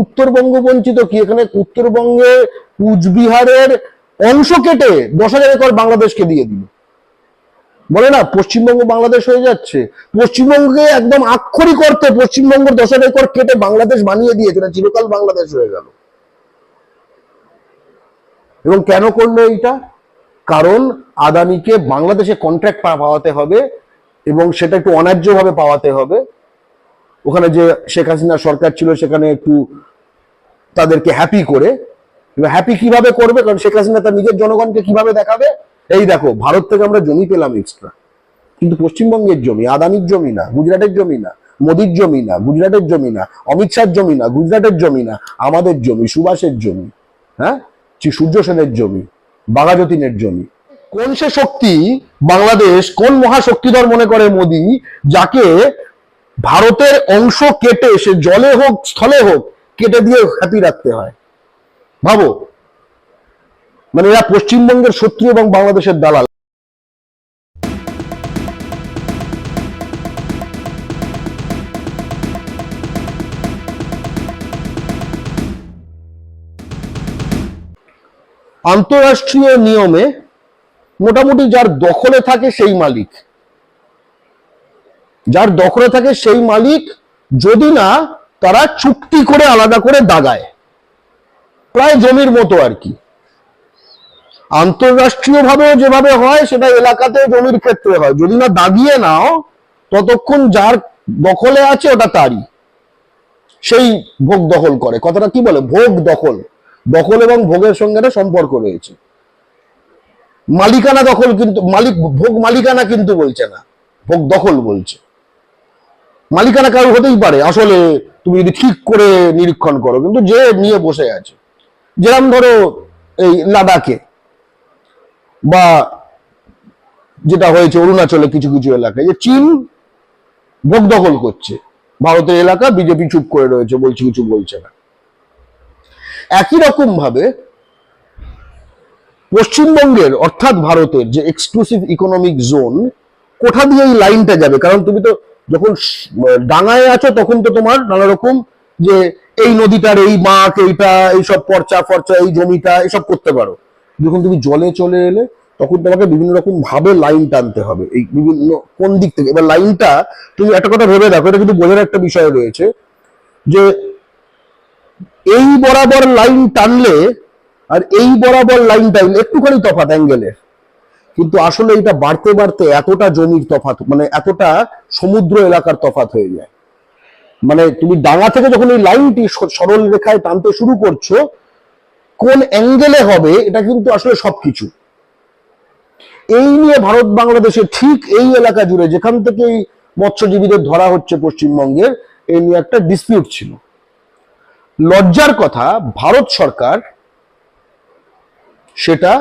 উত্তরবঙ্গ বঞ্চিত কি? এখানে উত্তরবঙ্গে কুচবিহারের অংশ কেটে দশ হাজার একর বাংলাদেশকে দিয়ে দিল। বলে না, পশ্চিমবঙ্গ বাংলাদেশ হয়ে যাচ্ছে। পশ্চিমবঙ্গে একদম আক্ষরিক অর্থে পশ্চিমবঙ্গের দশ হাজার একর কেটে বাংলাদেশ বানিয়ে দিয়েছে না চিরকাল বাংলাদেশ হয়ে গেল। এবং কেন করল এইটা? কারণ আদানিকে বাংলাদেশে কন্ট্রাক্ট পাওয়াতে হবে এবং সেটা একটু অন্যায্যভাবে পাওয়াতে হবে। ওখানে যে শেখ হাসিনা সরকার ছিল, সেখানে একটু তাদেরকে হ্যাপি করে। হ্যাপি কীভাবে করবে? কারণ শেখ হাসিনা তার নিজের জনগণকে কীভাবে দেখাবে? এই দেখো, ভারত থেকে আমরা জমি পেলাম এক্সট্রা কিন্তু পশ্চিমবঙ্গের জমি, আদানির জমি না, গুজরাটের জমি না, মোদির জমি না, গুজরাটের জমি না, অমিত শাহর জমি না, গুজরাটের জমি না, আমাদের জমি, সুভাষের জমি হ্যাঁ? সূর্য সেনের জমি, বাঘাযতীনের জমি। কোন সে শক্তি বাংলাদেশ, কোন মহাশক্তিধর মনে করে মোদি, যাকে ভারতের অংশ কেটে, সে জলে হোক, স্থলে হোক, কেটে দিয়ে খ্যাতি রাখতে হয়। ভাবো। মানে এরা পশ্চিমবঙ্গের শত্রু এবং বাংলাদেশের দালাল। আন্তরাষ্ট্রীয় নিয়মে মোটামুটি যার দখলে থাকে সেই মালিক। যার দখলে থাকে সেই মালিক, যদি না, তারা চুক্তি করে আলাদা করে দাগায়। প্রায় জমির মতো আর কি। আন্তরাষ্ট্রীয় ভাবে যেভাবে হয়, সেটা এলাকাতে জমির ক্ষেত্রে হয়। যদি না দাগিয়ে নাও, ততক্ষণ যার দখলে আছে, ওটা তারই। সেই ভোগ দখল করে। কথাটা কি বলে? ভোগ দখল। দখল এবং ভোগের সঙ্গে সম্পর্ক রয়েছে। মালিকানা দখল কিন্তু, মালিক, ভোগ মালিকানা কিন্তু বলছে না। ভোগ দখল বলছে। মালিকানা কারও হতেই পারে। আসলে তুমি যদি ঠিক করে নিরীক্ষণ করো, কিন্তু যে নিয়ে বসে আছে যেরকম ধরো এই লাদাখে বা যেটা হয়েছে অরুণাচলে কিছু কিছু এলাকায়, যে চীন ভোগ দখল করছে। ভারতের এলাকা, বিজেপি চুপ করে রয়েছে বলছে, কিছু বলছে না। একই রকম ভাবে পশ্চিমবঙ্গের, অর্থাৎ ভারতের যে এক্সক্লুসিভ ইকোনমিক জোন কোথা দিয়ে এই লাইনটা যাবে? কারণ তুমি তো যখন ডাঙায় আছো, তখন তো তোমার নানা রকম যে এই নদীটার এই মাঠ এইটা, এইসব পর্চা ফর্চা, এই জমিটা, এসব করতে পারো। যখন তুমি জলে চলে এলে, তখন তোমাকে বিভিন্ন রকম ভাবে লাইন টানতে হবে। এই বিভিন্ন কোন দিক থেকে, এবার লাইনটা তুমি একটা কথা ভেবে দেখো, এটা কিন্তু বোঝার একটা বিষয় রয়েছে, যে এই বরাবর লাইন টানলে আর এই বরাবর লাইন টানলে একটুখানি তফাৎ অ্যাঙ্গেলের কিন্তু আসলে এটা বাড়তে বাড়তে এতটা জমির তফাৎ মানে এতটা সমুদ্র এলাকার তফাৎ হয়ে যায়। মানে তুমি ডাঙা থেকে যখন এই লাইনটি সরল রেখায় টানতে শুরু করছ, কোন অ্যাঙ্গেলে হবে এটা কিন্তু আসলে সবকিছু। এই নিয়ে ভারত বাংলাদেশের ঠিক এই এলাকা জুড়ে যেখান থেকে এই মৎস্যজীবীদের ধরা হচ্ছে পশ্চিমবঙ্গের, এই নিয়ে একটা ডিসপিউট ছিল। লজ্জার কথা, ভারত সরকার সেটা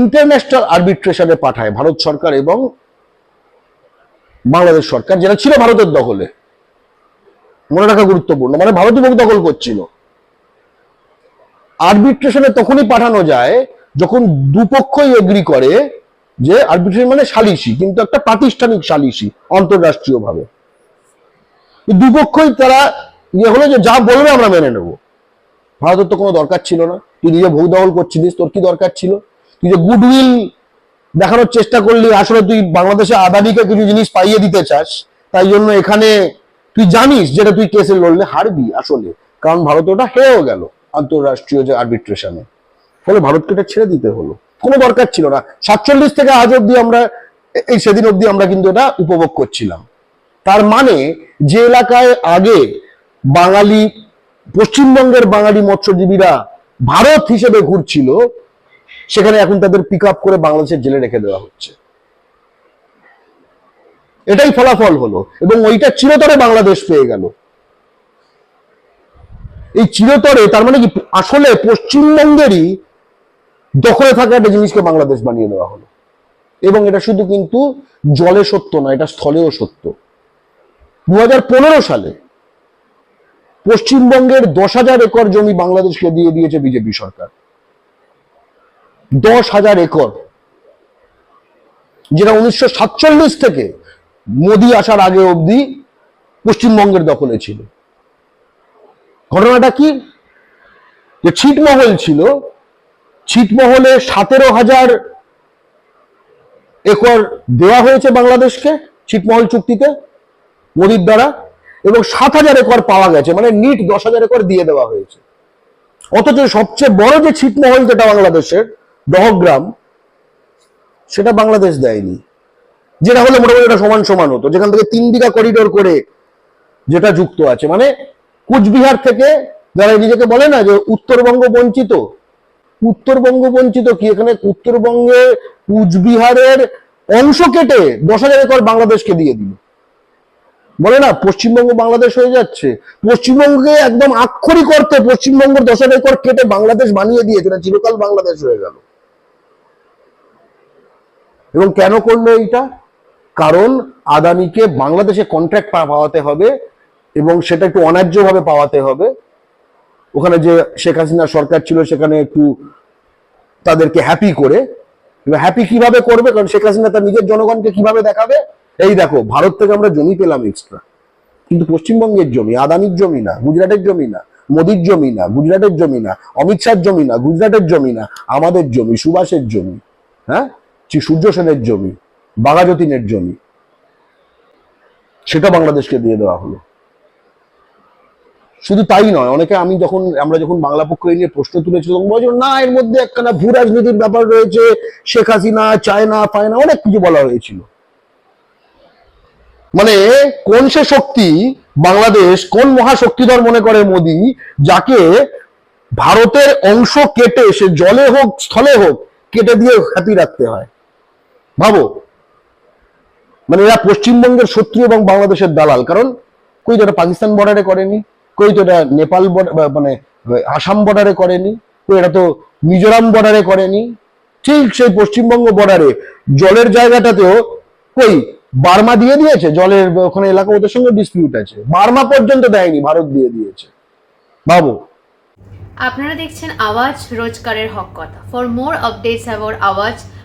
ইন্টারন্যাশনাল আরবিট্রেশনে পাঠায় ভারত সরকার এবং বাংলাদেশ সরকার, যেটা ছিল ভারতের দখলে। মনে রাখা গুরুত্বপূর্ণ। মানে ভারতই ভোগ দখল করছিল। আরবিট্রেশনে তখনই পাঠানো যায় যখন দুপক্ষই এগ্রি করে যে আরবিট্রেশন মানে সালিসি, কিন্তু একটা প্রাতিষ্ঠানিক সালিসি আন্তররাষ্ট্রীয় ভাবে দুপক্ষই তারা ইয়ে হলো যে যা বলবে আমরা মেনে নেব। ভারতের তো কোনো দরকার ছিল না। তুই নিজে ভোগ দখল করছিলিস, তোর কি দরকার ছিল? তুই যে গুডউইল দেখানোর চেষ্টা করলি, আসলে তুই বাংলাদেশে আদানিকে কিছু জিনিস পাইয়ে দিতে চাস, তাই জন্য এখানে তুই জানিস যেটা তুই কেসে লড়লে হারবি আসলে, কারণ ভারত ওটা হেরেও গেল আন্তররাষ্ট্রীয় যে আর্বিট্রেশনে ফলে ভারতকে এটা ছেড়ে দিতে হলো। কোনো দরকার ছিল না। সাতচল্লিশ থেকে আজ অব্দি আমরা, এই সেদিন অব্দি আমরা কিন্তু এটা উপভোগ করছিলাম। তার মানে যে এলাকায় আগে বাঙালি, পশ্চিমবঙ্গের বাঙালি মৎস্যজীবীরা ভারত হিসেবে ঘুরছিল সেখানে এখন তাদের পিক করে বাংলাদেশের জেলে রেখে দেওয়া হচ্ছে। এটাই ফলাফল হলো, এবং ওইটা চিরতরে বাংলাদেশ পেয়ে গেল। এই চিরতরে, তার মানে কি, আসলে পশ্চিমবঙ্গেরই দখলে থাকা একটা জিনিসকে বাংলাদেশ বানিয়ে দেওয়া হলো। এবং এটা শুধু কিন্তু জলে সত্য না, এটা স্থলেও সত্য। দু হাজার পনেরো সালে পশ্চিমবঙ্গের দশ হাজার একর জমি বাংলাদেশকে দিয়ে দিয়েছে বিজেপি সরকার। দশ হাজার একর, যেটা উনিশশো সাতচল্লিশ থেকে মোদী আসার আগে অবধি পশ্চিমবঙ্গের দখলে ছিল। ঘটনাটা কি? যে ছিটমহল ছিল, ছিটমহলে সতেরো হাজার একর দেওয়া হয়েছে বাংলাদেশকে ছিটমহল চুক্তিতে, মোদির দ্বারা, এবং সাত হাজার একর পাওয়া গেছে মানে নিট দশ হাজার একর দিয়ে দেওয়া হয়েছে। অথচ সবচেয়ে বড় যে ছিটমহল যেটা বাংলাদেশের দহগ্রাম, সেটা বাংলাদেশ দেয়নি। যেটা হলে মোটামুটি এটা সমান সমান হতো। যেখান থেকে তিন বিঘা করিডোর করে যেটা যুক্ত আছে। মানে কুচবিহার থেকে যারা নিজেকে বলে না যে উত্তরবঙ্গ বঞ্চিত উত্তরবঙ্গ বঞ্চিত কি? এখানে উত্তরবঙ্গে কুচবিহারের অংশ কেটে দশ হাজার একর বাংলাদেশকে দিয়ে দিল। বলে না, পশ্চিমবঙ্গ বাংলাদেশ হয়ে যাচ্ছে। পশ্চিমবঙ্গে একদম আক্ষরিক অর্থে পশ্চিমবঙ্গের দশ হাজার একর কেটে বাংলাদেশ বানিয়ে দিয়েছে। না চিরকাল বাংলাদেশ হয়ে গেল। এবং কেন করল এইটা? কারণ আদানিকে বাংলাদেশে কন্ট্রাক্ট পাওয়াতে হবে এবং সেটা একটু অন্যায্যভাবে পাওয়াতে হবে। ওখানে যে শেখ হাসিনা সরকার ছিল, সেখানে একটু তাদেরকে হ্যাপি করে। হ্যাপি কীভাবে করবে? কারণ শেখ হাসিনা তার নিজের জনগণকে কীভাবে দেখাবে? এই দেখো, ভারত থেকে আমরা জমি পেলাম এক্সট্রা কিন্তু পশ্চিমবঙ্গের জমি, আদানির জমি না, গুজরাটের জমি না, মোদির জমি না, গুজরাটের জমি না, অমিত শাহর জমি না, গুজরাটের জমি না, আমাদের জমি, সুভাষের জমি হ্যাঁ? সূর্য সেনের জমি বাঘাযতীনের জমি, সেটা বাংলাদেশকে দিয়ে দেওয়া হলো। শুধু তাই নয়, অনেকে আমি যখন, আমরা যখন বাংলা পক্ষ নিয়ে প্রশ্ন তুলেছি তখন বলছিল, না, এর মধ্যে একখানা ভূ রাজনীতির ব্যাপার রয়েছে, শেখ হাসিনা, চায়না ফায়না অনেক কিছু বলা হয়েছিল। মানে কোন সে শক্তি বাংলাদেশ, কোন মহাশক্তিধর মনে করে মোদি, যাকে ভারতের অংশ কেটে সে জলে হোক, স্থলে হোক, কেটে দিয়ে হ্যাপি রাখতে হয়? মানে এরা পশ্চিমবঙ্গের শত্রু এবং বাংলাদেশের দালাল। কারণ কই তো এটা পাকিস্তান বর্ডারে করেনি, কই তো এটা নেপাল মানে আসাম বর্ডারে করেনি, কই এটা তো মিজোরাম বর্ডারে করেনি। ঠিক সেই পশ্চিমবঙ্গ বর্ডারে জলের জায়গাটাতেও কই বার্মা দিয়ে দিয়েছে, জলের ওখানে এলাকা ওদের সঙ্গে ডিসপিউট আছে। বার্মা পর্যন্ত দেয়নি, ভারত দিয়ে দিয়েছে। ভাবো। আপনারা দেখছেন আওয়াজ রোজকারের হক কথা। For more updates about Awaaz